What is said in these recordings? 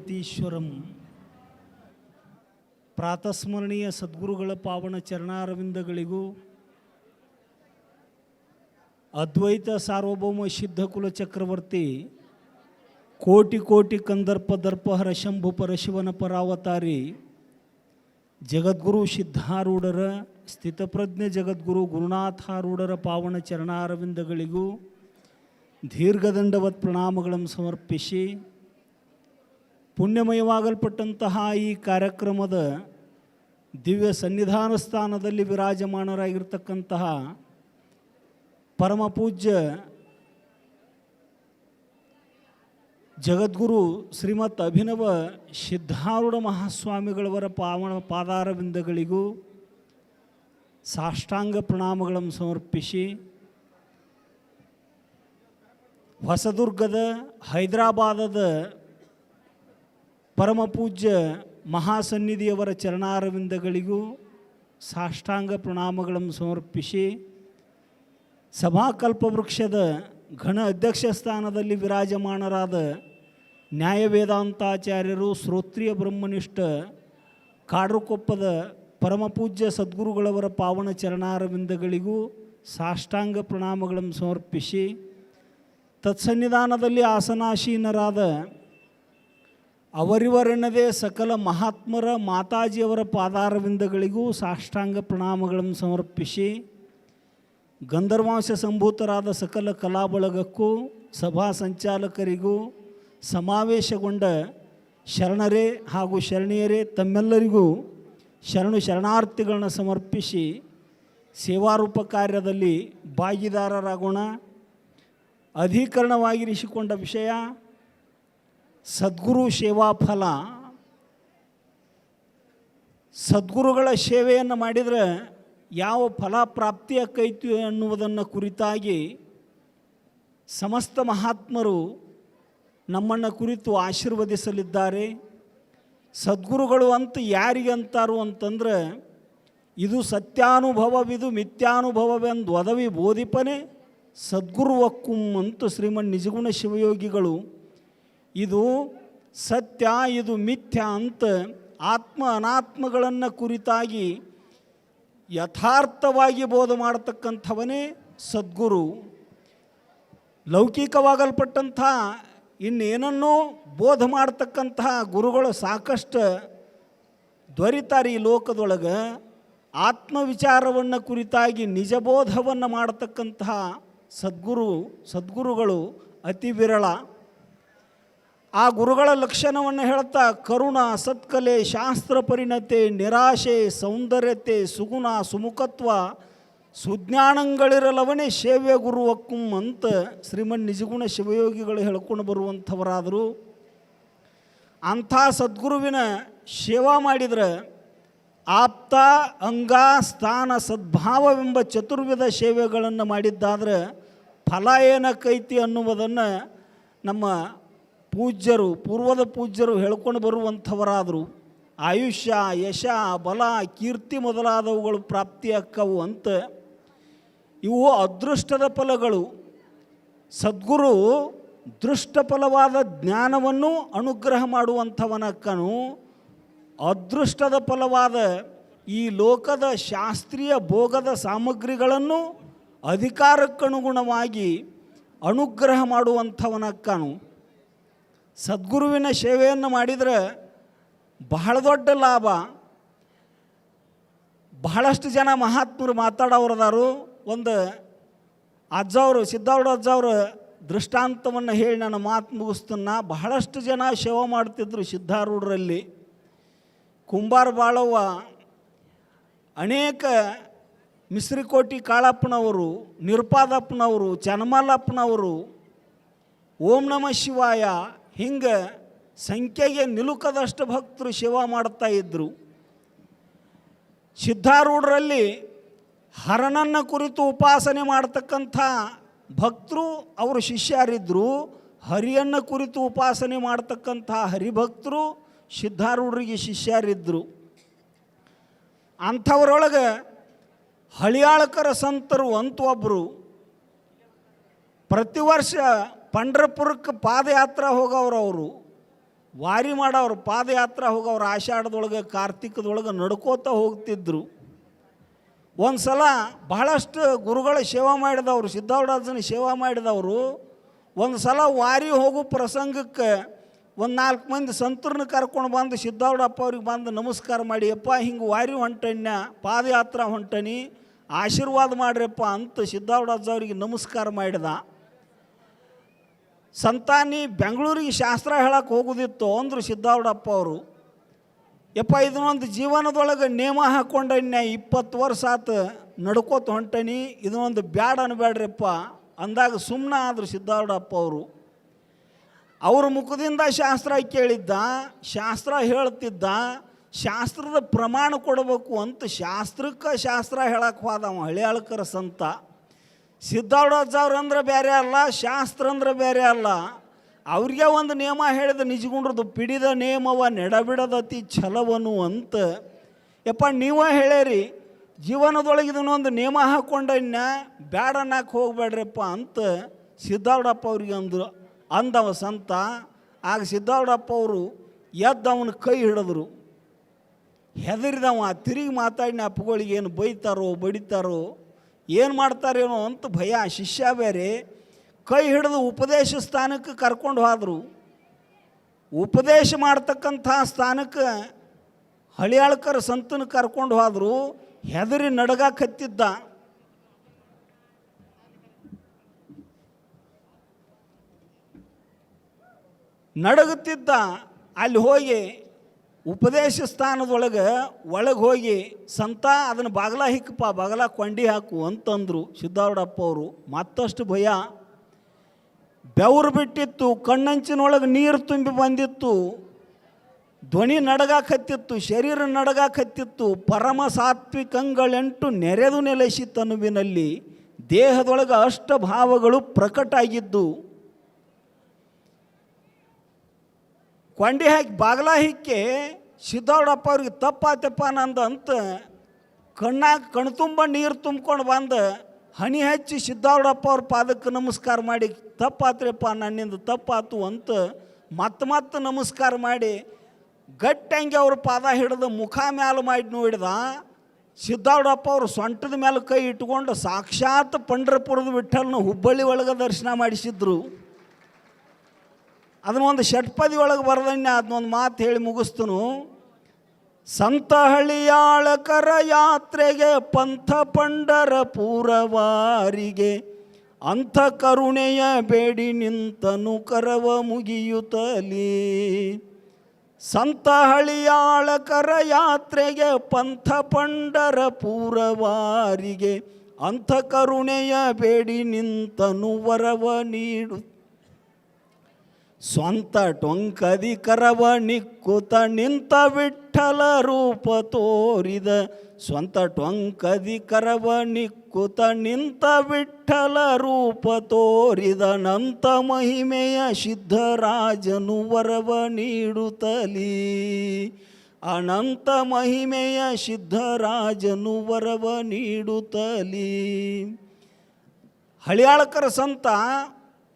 ಯತೀಶ್ವರಂ ಪ್ರಾತಸ್ಮರಣೀಯ ಸದ್ಗುರುಗಳ ಪಾವನ ಚರಣಾರವಿಂದಗಳಿಗೂ ಅದ್ವೈತ ಸಾರ್ವಭೌಮ ಸಿದ್ಧ ಕುಲ ಚಕ್ರವರ್ತಿ ಕೋಟಿ ಕೋಟಿ ಕಂದರ್ಪ ದರ್ಪಹರ ಶಂಭು ಪರಶಿವನ ಪರಾವತಾರಿ ಜಗದ್ಗುರು ಸಿದ್ಧಾರೂಢರ ಸ್ಥಿತಪ್ರಜ್ಞೆ ಜಗದ್ಗುರು ಗುರುನಾಥಾರೂಢರ ಪಾವನ ಚರಣಾರವಿಂದಗಳಿಗೂ ದೀರ್ಘದಂಡವತ್ ಪ್ರಣಾಮಗಳನ್ನು ಸಮರ್ಪಿಸಿ ಪುಣ್ಯಮಯವಾಗಲ್ಪಟ್ಟಂತಹ ಈ ಕಾರ್ಯಕ್ರಮದ ದಿವ್ಯ ಸನ್ನಿಧಾನ ಸ್ಥಾನದಲ್ಲಿ ವಿರಾಜಮಾನರಾಗಿರ್ತಕ್ಕಂತಹ ಪರಮ ಪೂಜ್ಯ ಜಗದ್ಗುರು ಶ್ರೀಮತ್ ಅಭಿನವ ಸಿದ್ಧಾರೂಢ ಮಹಾಸ್ವಾಮಿಗಳವರ ಪಾವನ ಪಾದಾರವಿಂದಗಳಿಗೂ ಸಾಷ್ಟಾಂಗ ಪ್ರಣಾಮಗಳನ್ನು ಸಮರ್ಪಿಸಿ ಹೊಸದುರ್ಗದ ಹೈದರಾಬಾದದ ಪರಮ ಪೂಜ್ಯ ಮಹಾಸನ್ನಿಧಿಯವರ ಚರಣಾರವಿಂದಗಳಿಗೂ ಸಾಷ್ಟಾಂಗ ಪ್ರಣಾಮಗಳನ್ನು ಸಮರ್ಪಿಸಿ ಸಭಾಕಲ್ಪ ವೃಕ್ಷದ ಘನ ಅಧ್ಯಕ್ಷ ಸ್ಥಾನದಲ್ಲಿ ವಿರಾಜಮಾನರಾದ ನ್ಯಾಯ ವೇದಾಂತಾಚಾರ್ಯರು ಶ್ರೋತ್ರಿಯ ಬ್ರಹ್ಮನಿಷ್ಠ ಕಾಡ್ರಕೊಪ್ಪದ ಪರಮಪೂಜ್ಯ ಸದ್ಗುರುಗಳವರ ಪಾವನ ಚರಣಾರವಿಂದಗಳಿಗೂ ಸಾಷ್ಟಾಂಗ ಪ್ರಣಾಮಗಳನ್ನು ಸಮರ್ಪಿಸಿ ತತ್ಸನ್ನಿಧಾನದಲ್ಲಿ ಆಸನಾಶೀನರಾದ ಅವರಿವರೆನ್ನದೇ ಸಕಲ ಮಹಾತ್ಮರ ಮಾತಾಜಿಯವರ ಪಾದಾರವಿಂದಗಳಿಗೂ ಸಾಷ್ಟಾಂಗ ಪ್ರಣಾಮಗಳನ್ನು ಸಮರ್ಪಿಸಿ ಗಂಧರ್ವಾಂಶ ಸಂಭೂತರಾದ ಸಕಲ ಕಲಾಬಳಗಕ್ಕೂ, ಸಭಾ ಸಂಚಾಲಕರಿಗೂ, ಸಮಾವೇಶಗೊಂಡ ಶರಣರೇ ಹಾಗೂ ಶರಣೀಯರೇ, ತಮ್ಮೆಲ್ಲರಿಗೂ ಶರಣು ಶರಣಾರ್ಥಿಗಳನ್ನು ಸಮರ್ಪಿಸಿ ಸೇವಾರೂಪ ಕಾರ್ಯದಲ್ಲಿ ಭಾಗಿದಾರರಾಗೋಣ. ಅಧಿಕರಣವಾಗಿರಿಸಿಕೊಂಡ ವಿಷಯ ಸದ್ಗುರು ಸೇವಾ ಫಲ. ಸದ್ಗುರುಗಳ ಸೇವೆಯನ್ನು ಮಾಡಿದರೆ ಯಾವ ಫಲ ಪ್ರಾಪ್ತಿಯಾಕೈತಿ ಅನ್ನುವುದನ್ನು ಕುರಿತಾಗಿ ಸಮಸ್ತ ಮಹಾತ್ಮರು ನಮ್ಮನ್ನು ಕುರಿತು ಆಶೀರ್ವದಿಸಲಿದ್ದಾರೆ. ಸದ್ಗುರುಗಳು ಅಂತ ಯಾರಿಗೆ ಅಂತಾರು ಅಂತಂದ್ರೆ, ಇದು ಸತ್ಯಾನುಭವವಿದು ಮಿಥ್ಯಾನುಭವವೆಂದು ಒದವಿ ಬೋಧಿಪನೆ ಸದ್ಗುರುವಕ್ಕುಂ ಅಂತ ಶ್ರೀಮನ್ ನಿಜಗುಣ ಶಿವಯೋಗಿಗಳು ಇದು ಸತ್ಯ, ಇದು ಮಿಥ್ಯ ಅಂತ ಆತ್ಮ ಅನಾತ್ಮಗಳನ್ನು ಕುರಿತಾಗಿ ಯಥಾರ್ಥವಾಗಿ ಬೋಧ ಮಾಡತಕ್ಕಂಥವನೇ ಸದ್ಗುರು. ಲೌಕಿಕವಾಗಲ್ಪಟ್ಟಂಥ ಇನ್ನೇನನ್ನೋ ಬೋಧ ಮಾಡ್ತಕ್ಕಂತಹ ಗುರುಗಳು ಸಾಕಷ್ಟು ದೊರಿತಾರೆ ಈ ಲೋಕದೊಳಗೆ ಆತ್ಮವಿಚಾರವನ್ನು ಕುರಿತಾಗಿ ನಿಜಬೋಧವನ್ನು ಮಾಡತಕ್ಕಂತಹ ಸದ್ಗುರು, ಸದ್ಗುರುಗಳು ಅತಿ ವಿರಳ ಆ ಗುರುಗಳ ಲಕ್ಷಣವನ್ನು ಹೇಳ್ತಾ, ಕರುಣ, ಸತ್ಕಲೆ, ಶಾಸ್ತ್ರ ಪರಿಣತೆ, ನಿರಾಶೆ, ಸೌಂದರ್ಯತೆ, ಸುಗುಣ, ಸುಮುಖತ್ವ ಸುಜ್ಞಾನಗಳಿರಲವನೇ ಸೇವ್ಯ ಗುರುವಕ್ಕುಂ ಅಂತ ಶ್ರೀಮನ್ ನಿಜಗುಣ ಶಿವಯೋಗಿಗಳು ಹೇಳ್ಕೊಂಡು ಬರುವಂಥವರಾದರು. ಅಂಥ ಸದ್ಗುರುವಿನ ಸೇವಾ ಮಾಡಿದರೆ ಆಪ್ತ, ಅಂಗ, ಸ್ಥಾನ, ಸದ್ಭಾವವೆಂಬ ಚತುರ್ವಿಧ ಸೇವೆಗಳನ್ನು ಮಾಡಿದ್ದಾದರೆ ಫಲ ಏನಕ್ಕೈತಿ ಅನ್ನುವುದನ್ನು ನಮ್ಮ ಪೂಜ್ಯರು, ಪೂರ್ವದ ಪೂಜ್ಯರು ಹೇಳ್ಕೊಂಡು ಬರುವಂಥವರಾದರು, ಆಯುಷ್ಯ, ಯಶ, ಬಲ, ಕೀರ್ತಿ ಮೊದಲಾದವುಗಳು ಪ್ರಾಪ್ತಿಯಾಕ್ಕವು ಅಂತ ಇವು ಅದೃಷ್ಟದ ಫಲಗಳು. ಸದ್ಗುರು ದೃಷ್ಟಫಲವಾದ ಜ್ಞಾನವನ್ನು ಅನುಗ್ರಹ ಮಾಡುವಂಥವನಕ್ಕನು ಅದೃಷ್ಟದ ಫಲವಾದ ಈ ಲೋಕದ ಶಾಸ್ತ್ರೀಯ ಭೋಗದ ಸಾಮಗ್ರಿಗಳನ್ನು ಅಧಿಕಾರಕ್ಕನುಗುಣವಾಗಿ ಅನುಗ್ರಹ ಮಾಡುವಂಥವನಕ್ಕನು ಸದ್ಗುರುವಿನ ಸೇವೆಯನ್ನು ಮಾಡಿದರೆ ಬಹಳ ದೊಡ್ಡ ಲಾಭ. ಬಹಳಷ್ಟು ಜನ ಮಹಾತ್ಮರು ಮಾತಾಡೋರದಾರು ಒಂದು ಅಜ್ಜವರು ಸಿದ್ಧಾರೂಢ ಅಜ್ಜವರು ದೃಷ್ಟಾಂತವನ್ನು ಹೇಳಿ ನನ್ನ ಮಾತು ಮುಗಿಸ್ತನ್ನ ಬಹಳಷ್ಟು ಜನ ಸೇವೆ ಮಾಡ್ತಿದ್ರು ಸಿದ್ಧಾರೂಢರಲ್ಲಿ. ಕುಂಬಾರ ಬಾಳವ್ವ, ಅನೇಕ ಮಿಶ್ರಿಕೋಟಿ ಕಾಳಪ್ಪನವರು, ನಿರ್ಪಾದಪ್ಪನವರು, ಚನ್ನಮಲ್ಲಪ್ಪನವರು, ಓಂ ನಮ ಶಿವಾಯ ಹಿಂಗೆ ಸಂಖ್ಯೆಗೆ ನಿಲುಕದಷ್ಟು ಭಕ್ತರು ಶಿವ ಮಾಡ್ತಾ ಇದ್ದರು ಸಿದ್ಧಾರೂಢರಲ್ಲಿ ಹರನನ್ನು ಕುರಿತು ಉಪಾಸನೆ ಮಾಡ್ತಕ್ಕಂಥ ಭಕ್ತರು ಅವರು ಶಿಷ್ಯರಿದ್ದರು ಹರಿಯನ್ನು ಕುರಿತು ಉಪಾಸನೆ ಮಾಡ್ತಕ್ಕಂಥ ಹರಿಭಕ್ತರು ಸಿದ್ಧಾರೂಢರಿಗೆ ಶಿಷ್ಯರಿದ್ದರು ಅಂಥವರೊಳಗೆ ಹಳಿಯಾಳಕರ ಸಂತರು ಅಂತ ಒಬ್ಬರು ಪ್ರತಿ ವರ್ಷ ಪಂಡ್ರಪುರಕ್ಕೆ ಪಾದಯಾತ್ರೆ ಹೋಗೋರು ಅವರು. ವಾರಿ ಮಾಡೋರು, ಪಾದಯಾತ್ರೆ ಹೋಗೋರು, ಆಷಾಢದೊಳಗೆ, ಕಾರ್ತಿಕದೊಳಗೆ ನಡ್ಕೋತಾ ಹೋಗ್ತಿದ್ರು. ಒಂದು ಸಲ ಬಹಳಷ್ಟು ಗುರುಗಳ ಸೇವಾ ಮಾಡಿದವರು ಸಿದ್ಧಾವರಾಜನ ಸೇವಾ ಮಾಡಿದವರು. ಒಂದು ಸಲ ವಾರಿ ಹೋಗೋ ಪ್ರಸಂಗಕ್ಕೆ ಒಂದು ನಾಲ್ಕು ಮಂದಿ ಸಂತರನ್ನ ಕರ್ಕೊಂಡು ಬಂದು ಸಿದ್ಧಾವಡಪ್ಪ ಅವ್ರಿಗೆ ಬಂದು ನಮಸ್ಕಾರ ಮಾಡಿ ಅಪ್ಪ ಹಿಂಗೆ ವಾರಿ ಹೊಂಟಣ್ಯ ಪಾದಯಾತ್ರೆ ಹೊಂಟನಿ, ಆಶೀರ್ವಾದ ಮಾಡ್ರಪ್ಪ ಅಂತ ಸಿದ್ಧಾವರಾಜ ಅವರಿಗೆ ನಮಸ್ಕಾರ ಮಾಡಿದ. ಸಂತಾನಿ ಬೆಂಗಳೂರಿಗೆ ಶಾಸ್ತ್ರ ಹೇಳಕ್ಕೆ ಹೋಗೋದಿತ್ತು ಅಂದರು ಸಿದ್ಧಾವಡಪ್ಪ ಅವರು, ಯಪ್ಪ, ಇದನ್ನೊಂದು ಜೀವನದೊಳಗೆ ನೇಮ ಹಾಕ್ಕೊಂಡನ್ಯ ಇಪ್ಪತ್ತು ವರ್ಷ ಆತ, ನಡ್ಕೋತ ಹೊಂಟನಿ, ಇದನ್ನೊಂದು ಬ್ಯಾಡ ಅನ್ಬೇಡ್ರಿಪ್ಪ ಅಂದಾಗ ಸುಮ್ಮನೆ ಆದರು ಸಿದ್ಧಾರೂಢಪ್ಪ ಅವರು. ಅವ್ರ ಮುಖದಿಂದ ಶಾಸ್ತ್ರ ಕೇಳಿದ್ದ, ಶಾಸ್ತ್ರ ಹೇಳ್ತಿದ್ದ, ಶಾಸ್ತ್ರದ ಪ್ರಮಾಣ ಕೊಡಬೇಕು ಅಂತ ಶಾಸ್ತ್ರಕ್ಕೆ ಶಾಸ್ತ್ರ ಹೇಳಕ್ಕೆ ಹೋದವ ಹಳಿಯಾಳ್ಕರ ಸಂತ. ಸಿದ್ಧಾರೂಢವ್ರು ಅಂದ್ರೆ ಬೇರೆ ಅಲ್ಲ, ಶಾಸ್ತ್ರ ಅಂದ್ರೆ ಬೇರೆ ಅಲ್ಲ. ಅವ್ರಿಗೆ ಒಂದು ನಿಯಮ ಹೇಳಿದ ನಿಜಗುಂಡ್ರದ್ದು ಪಿಡಿದ ನಿಯಮವ ನೆಡಬಿಡದತಿ ಛಲವನು ಅಂತ. ಯಪ್ಪ, ನೀವೇ ಹೇಳೇರಿ ಜೀವನದೊಳಗೆ ಇದನ್ನೊಂದು ನಿಯಮ ಹಾಕ್ಕೊಂಡನ್ನ ಬ್ಯಾಡ ನಾಕ್ ಹೋಗ್ಬೇಡ್ರಪ್ಪ ಅಂತ ಸಿದ್ಧಾರ್ಡಪ್ಪ ಅವ್ರಿಗೆ ಅಂದ್ರು ಅಂದವ ಸಂತ. ಆಗ ಸಿದ್ಧಾರ್ಡಪ್ಪ ಅವರು ಎದ್ದು ಅವನ ಕೈ ಹಿಡಿದ್ರು. ಹೆದರಿದವ, ತಿರುಗಿ ಮಾತಾಡಿನ ಅಪ್ಪಗಳಿಗೆ ಏನು ಬೈತಾರೋ, ಬಡಿತಾರೋ ಏನು ಮಾಡ್ತಾರೇನೋ ಅಂತ ಭಯ. ಶಿಷ್ಯ ಬೇರೆ ಕೈ ಹಿಡಿದು ಉಪದೇಶ ಸ್ಥಾನಕ್ಕೆ ಕರ್ಕೊಂಡು ಹೋದರು. ಉಪದೇಶ ಮಾಡ್ತಕ್ಕಂಥ ಸ್ಥಾನಕ್ಕೆ ಹಳಿಯಾಳ್ಕರ ಸಂತನ ಕರ್ಕೊಂಡು ಹೋದರು. ಹೆದರಿ ನಡಗಾಕತ್ತಿದ್ದ ನಡಗುತ್ತಿದ್ದ. ಅಲ್ಲಿ ಹೋಗಿ ಉಪದೇಶ ಸ್ಥಾನದೊಳಗೆ ಒಳಗೆ ಹೋಗಿ ಸಂತ ಅದನ್ನು ಬಾಗಲ ಹಿಕ್ಕಪ್ಪ ಬಾಗಲ ಕೊಂಡಿ ಹಾಕು ಅಂತಂದರು ಸಿದ್ಧಾರೂಢಪ್ಪ ಅವರು. ಮತ್ತಷ್ಟು ಭಯ. ಬೆವರು ಬಿಟ್ಟಿತ್ತು, ಕಣ್ಣಂಚಿನೊಳಗೆ ನೀರು ತುಂಬಿ ಬಂದಿತ್ತು, ಧ್ವನಿ ನಡಗಾಕತ್ತಿತ್ತು, ಶರೀರ ನಡಗಾಕತ್ತಿತ್ತು, ಪರಮ ಸಾತ್ವಿಕಂಗಳೆಂಟು ನೆರೆದು ನೆಲೆಸಿ ತನುವಿನಲ್ಲಿ ದೇಹದೊಳಗೆ ಅಷ್ಟಭಾವಗಳು ಪ್ರಕಟ ಆಗಿದ್ದು ಕೊಂಡಿ ಹಾಕಿ ಬಾಗ್ಲ ಹಿಕ್ಕಿ ಸಿದ್ಧಾರೂಢಪ್ಪ ಅವ್ರಿಗೆ ತಪ್ಪಾತಪ್ಪ ನಂದು ಅಂತ ಕಣ್ಣಾಗ ಕಣ್ತುಂಬ ನೀರು ತುಂಬ್ಕೊಂಡು ಬಂದು ಹನಿ ಹಚ್ಚಿ ಸಿದ್ಧಾರೂಢಪ್ಪ ಅವ್ರ ಪಾದಕ್ಕೆ ನಮಸ್ಕಾರ ಮಾಡಿ, ತಪ್ಪಾತ್ರಿಪ್ಪ ನನ್ನಿಂದ ತಪ್ಪಾತು ಅಂತ ಮತ್ತೆ ಮತ್ತೆ ನಮಸ್ಕಾರ ಮಾಡಿ ಗಟ್ಟಂಗೆ ಅವ್ರ ಪಾದ ಹಿಡಿದು ಮುಖ ಮ್ಯಾಲೆ ಮಾಡಿ ನೋಡಿದ ಸಿದ್ಧಾರೂಢಪ್ಪ ಅವರು ಸೊಂಟದ ಮೇಲೆ ಕೈ ಇಟ್ಕೊಂಡು ಸಾಕ್ಷಾತ್ ಪಂಡರಪುರದ ವಿಠಲ್ನ ಹುಬ್ಬಳ್ಳಿ ಒಳಗೆ ದರ್ಶನ ಮಾಡಿಸಿದ್ರು. ಅದನ್ನ ಒಂದು ಷಟ್ಪದಿ ಒಳಗೆ ಬರೆದನ್ಯ ಅದನ್ನೊಂದು ಮಾತು ಹೇಳಿ ಮುಗಿಸ್ತನು. ಸಂತಹಳಿಯಾಳಕರ ಯಾತ್ರೆಗೆ ಪಂಥ ಪಂಡರ ಪೂರವಾರಿಗೆ ಅಂಥ ಕರುಣೆಯ ಬೇಡಿ ನಿಂತನು ಕರವ ಮುಗಿಯುತ್ತಲೀ ಸಂತಹಳಿಯಾಳಕರ ಯಾತ್ರೆಗೆ ಪಂಥ ಪಂಡರ ಪೂರವಾರಿಗೆ ಅಂಥ ಕರುಣೆಯ ಬೇಡಿ ನಿಂತನು ವರವ ನೀಡು ಸ್ವಂತ ಟೊಂಕದಿ ಕರವ ನಿಕ್ಕುತ ನಿಂತ ವಿಠಲ ರೂಪ ತೋರಿದ. ಸ್ವಂತ ಟೊಂಕದಿ ಕರವ ನಿಕ್ಕುತ ನಿಂತ ವಿಠಲ ರೂಪ ತೋರಿದ. ನಂತ ಮಹಿಮೆಯ ಸಿದ್ಧರಾಜನು ವರವ ನೀಡುತ್ತಲೀ. ಅನಂತ ಮಹಿಮೆಯ ಸಿದ್ಧರಾಜನು ವರವ ನೀಡುತ್ತಲೀ. ಹಳಿಯಾಳಕರ ಸಂತ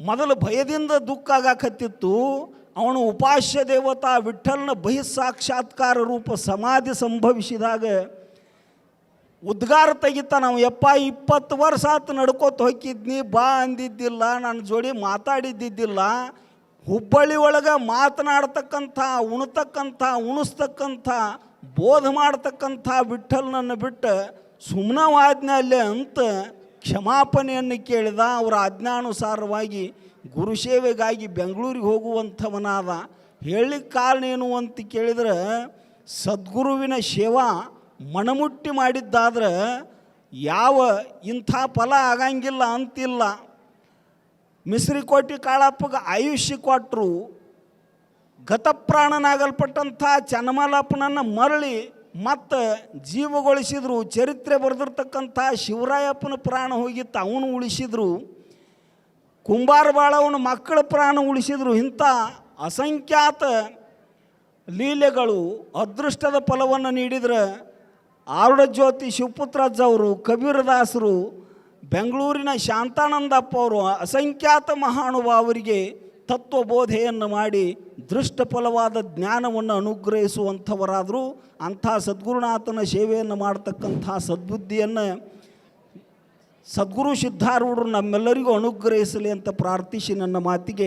ಮೊದಲು ಭಯದಿಂದ ದುಃಖ ಆಗಾಕತ್ತಿತ್ತು. ಅವನು ಉಪಾಸ್ಯ ದೇವತಾ ವಿಠಲ್ನ ಬಹಿಸ್ಸಾಕ್ಷಾತ್ಕಾರ ರೂಪ ಸಮಾಧಿ ಸಂಭವಿಸಿದಾಗ ಉದ್ಗಾರ ತೆಗಿತ ನಾವು ಎಪ್ಪ ಇಪ್ಪತ್ತು ವರ್ಷ ಆತು ನಡ್ಕೋತ ಹೋಗಿದ್ನಿ ಬಾ ಅಂದಿದ್ದಿಲ್ಲ, ನನ್ನ ಜೋಡಿ ಮಾತಾಡಿದ್ದಿದ್ದಿಲ್ಲ. ಹುಬ್ಬಳ್ಳಿ ಒಳಗೆ ಮಾತನಾಡ್ತಕ್ಕಂಥ, ಉಣ್ತಕ್ಕಂಥ, ಉಣಿಸ್ತಕ್ಕಂಥ ಬೋಧ ಮಾಡ್ತಕ್ಕಂಥ ವಿಠಲ್ನನ್ನು ಬಿಟ್ಟು ಸುಮ್ಮನವಾದ್ನೆ ಅಲ್ಲೇ ಅಂತ ಕ್ಷಮಾಪಣೆಯನ್ನು ಕೇಳಿದ ಅವರ ಆಜ್ಞಾನುಸಾರವಾಗಿ ಗುರುಸೇವೆಗಾಗಿ ಬೆಂಗಳೂರಿಗೆ ಹೋಗುವಂಥವನಾದ ಹೇಳಲಿಕ್ಕೆ ಕಾರಣ ಏನು ಅಂತ ಕೇಳಿದ್ರೆ ಸದ್ಗುರುವಿನ ಸೇವಾ ಮಣಮುಟ್ಟಿ ಮಾಡಿದ್ದಾದ್ರೆ ಯಾವ ಇಂಥ ಫಲ ಆಗಂಗಿಲ್ಲ ಅಂತಿಲ್ಲ. ಮಿಸ್ರಿಕೋಟಿ ಕಾಳಪ್ಪಗೆ ಆಯುಷ್ಯ ಕೊಟ್ಟರು ಗತಪ್ರಾಣನಾಗಲ್ಪಟ್ಟಂಥ ಚನ್ನಮಲಪ್ಪನನ್ನು ಮರಳಿ ಮತ್ತು ಜೀವಗೊಳಿಸಿದ್ರು, ಚರಿತ್ರೆ ಬರೆದಿರ್ತಕ್ಕಂಥ ಶಿವರಾಯಪ್ಪನ ಪ್ರಾಣ ಹೋಗಿತ್ತು, ಅವನು ಉಳಿಸಿದ್ರು. ಕುಂಬಾರ ಬಾಳವನ ಮಕ್ಕಳ ಪ್ರಾಣ ಉಳಿಸಿದ್ರು. ಇಂಥ ಅಸಂಖ್ಯಾತ ಲೀಲೆಗಳು ಅದೃಷ್ಟದ ಫಲವನ್ನು ನೀಡಿದರೆ ಆರುಡ ಜ್ಯೋತಿ ಶಿವಪುತ್ರಜ್ಜ ಅವರು, ಕಬೀರದಾಸರು, ಬೆಂಗಳೂರಿನ ಶಾಂತಾನಂದಪ್ಪ ಅವರು, ಅಸಂಖ್ಯಾತ ಮಹಾನುಭಾವರಿಗೆ ತತ್ವಬೋಧೆಯನ್ನು ಮಾಡಿ ದೃಷ್ಟಫಲವಾದ ಜ್ಞಾನವನ್ನು ಅನುಗ್ರಹಿಸುವಂಥವರಾದರೂ ಅಂಥ ಸದ್ಗುರುನಾಥನ ಸೇವೆಯನ್ನು ಮಾಡ್ತಕ್ಕಂಥ ಸದ್ಬುದ್ಧಿಯನ್ನು ಸದ್ಗುರು ಸಿದ್ಧಾರೂಢರು ನಮ್ಮೆಲ್ಲರಿಗೂ ಅನುಗ್ರಹಿಸಲಿ ಅಂತ ಪ್ರಾರ್ಥಿಸಿ ನನ್ನ ಮಾತಿಗೆ.